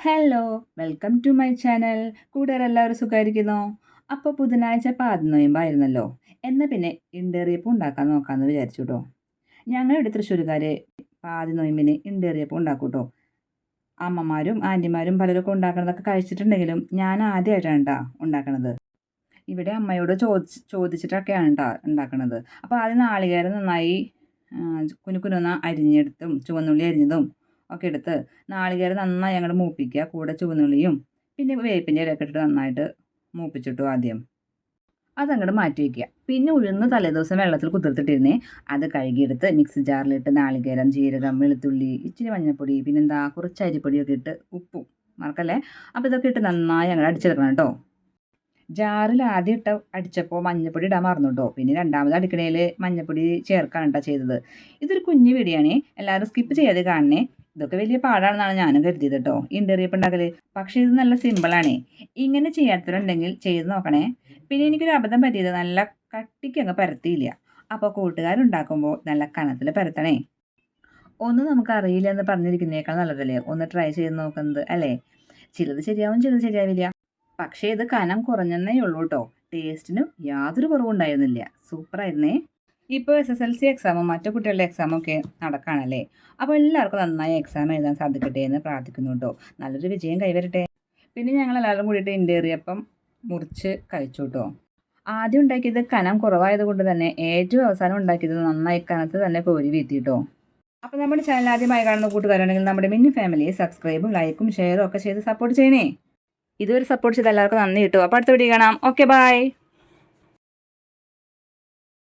Hello welcome to my channel കൂട്ടുകാരെല്ലാവരും സുഖമായിരിക്കുന്നോ? അപ്പോൾ ബുധനാഴ്ച പാതി നോയമ്പായിരുന്നല്ലോ എന്നാൽ പിന്നെ ഇണ്ടേറിയപ്പം ഉണ്ടാക്കാൻ നോക്കാമെന്ന് വിചാരിച്ചു കേട്ടോ ഞങ്ങളിവിടെ തൃശ്ശൂർക്കാർ പാതി നോയമ്പിന് ഇണ്ടേറിയപ്പം ഉണ്ടാക്കും കേട്ടോ അമ്മമാരും ആന്റിമാരും പലരൊക്കെ ഉണ്ടാക്കണതൊക്കെ കഴിച്ചിട്ടുണ്ടെങ്കിലും ഞാൻ ആദ്യമായിട്ടാണ് കേട്ടോ ഉണ്ടാക്കണത്. ഇവിടെ അമ്മയോട് ചോദിച്ച് ചോദിച്ചിട്ടൊക്കെയാണ് കേട്ടോ ഉണ്ടാക്കണത്. അപ്പോൾ ആദ്യം നാളികേരം നന്നായി കുനുകുനുന്ന അരിഞ്ഞെടുത്തും ചുവന്നുള്ളി അരിഞ്ഞതും ഒക്കെ എടുത്ത് നാളികേരം നന്നായി അങ്ങോട്ട് മൂപ്പിക്കുക. കൂടെ ചുവന്നുള്ളിയും പിന്നെ വേപ്പിന്റെ ഇലയൊക്കെ ഇട്ടിട്ട് നന്നായിട്ട് മൂപ്പിച്ചിട്ടു ആദ്യം. അതങ്ങോട്ട് മാറ്റി വയ്ക്കുക പിന്നെ ഉഴുന്ന് തലേദിവസം വെള്ളത്തിൽ കുതിർത്തിട്ടിരുന്നേ അത് കഴുകിയെടുത്ത് മിക്സി ജാറിലിട്ട് നാളികേരം ജീരകം വെളുത്തുള്ളി ഇച്ചിരി മഞ്ഞൾപ്പൊടി പിന്നെന്താ കുറച്ച് അരിപ്പൊടിയൊക്കെ ഇട്ട് ഉപ്പും മറക്കല്ലേ? അപ്പോൾ ഇതൊക്കെ ഇട്ട് നന്നായി അങ്ങോട്ട് അടിച്ചെടുക്കണം കേട്ടോ. ജാറിൽ ആദ്യം ഇട്ട അടിച്ചപ്പോൾ മഞ്ഞപ്പൊടി ഇടാൻ മറന്നു കേട്ടോ പിന്നെ രണ്ടാമത് അടുക്കളയിൽ മഞ്ഞപ്പൊടി ചേർക്കാണ് കേട്ടോ ചെയ്തത്. ഇതൊരു കുഞ്ഞു വീഡിയോയാണേ എല്ലാവരും സ്കിപ്പ് ചെയ്യാതെ കാണണേ. ഇതൊക്കെ വലിയ പാടാണെന്നാണ് ഞാനും കരുതിയത് കേട്ടോ. ഇന്റർവ്യൂ ഉണ്ടാക്കൽ പക്ഷേ ഇത് നല്ല സിമ്പിളാണേ ഇങ്ങനെ ചെയ്യാത്തവരുണ്ടെങ്കിൽ ചെയ്ത് നോക്കണേ. പിന്നെ എനിക്കൊരു അബദ്ധം പറ്റിയത് നല്ല കട്ടിക്ക് അങ്ങ് പരത്തിയില്ല. അപ്പോൾ കൂട്ടുകാരുണ്ടാക്കുമ്പോൾ നല്ല കണത്തിൽ പരത്തണേ. ഒന്ന് നമുക്ക് അറിയില്ല എന്ന് പറഞ്ഞിരിക്കുന്നേക്കാൾ നല്ലതല്ലേ? ഒന്ന് ട്രൈ ചെയ്ത് നോക്കുന്നത് അല്ലേ? ചിലത് ശരിയാവും ചിലത് ശരിയാവില്ല. പക്ഷേ ഇത് കനം കുറഞ്ഞെന്നേ ഉള്ളൂ കേട്ടോ. ടേസ്റ്റിനും യാതൊരു കുറവുണ്ടായിരുന്നില്ല. സൂപ്പറായിരുന്നേ ഇപ്പോൾ എസ് എസ് എൽ സി എക്സാമും മറ്റു കുട്ടികളുടെ എക്സാമും ഒക്കെ നടക്കുകയാണല്ലേ അപ്പോൾ എല്ലാവർക്കും നന്നായി എക്സാം എഴുതാൻ സാധിക്കട്ടെ എന്ന് പ്രാർത്ഥിക്കുന്നു കേട്ടോ നല്ലൊരു വിജയം കൈവരട്ടെ. പിന്നെ ഞങ്ങൾ എല്ലാവരും കൂടിയിട്ട് ഇന്റേറിയപ്പം മുറിച്ച് കഴിച്ചു കേട്ടോ ആദ്യം ഉണ്ടാക്കിയത് കനം കുറവായത് കൊണ്ട് തന്നെ ഏറ്റവും അവസാനം ഉണ്ടാക്കിയത് നന്നായി കനത്ത് തന്നെ കോരി വീത്തിട്ടോ അപ്പോൾ നമ്മുടെ ചാനൽ ആദ്യമായി കാണുന്ന കൂട്ടുകാരാണെങ്കിൽ നമ്മുടെ മിനി ഫാമിലിയെ സബ്സ്ക്രൈബും ലൈക്കും ഷെയറും ഒക്കെ ചെയ്ത് സപ്പോർട്ട് ചെയ്യണേ. ഇതുവരെ സപ്പോർട്ട് ചെയ്ത് എല്ലാവർക്കും നന്ദി കിട്ടും അപ്പോൾ അടുത്ത വീഡിയോ കാണാം. Okay bye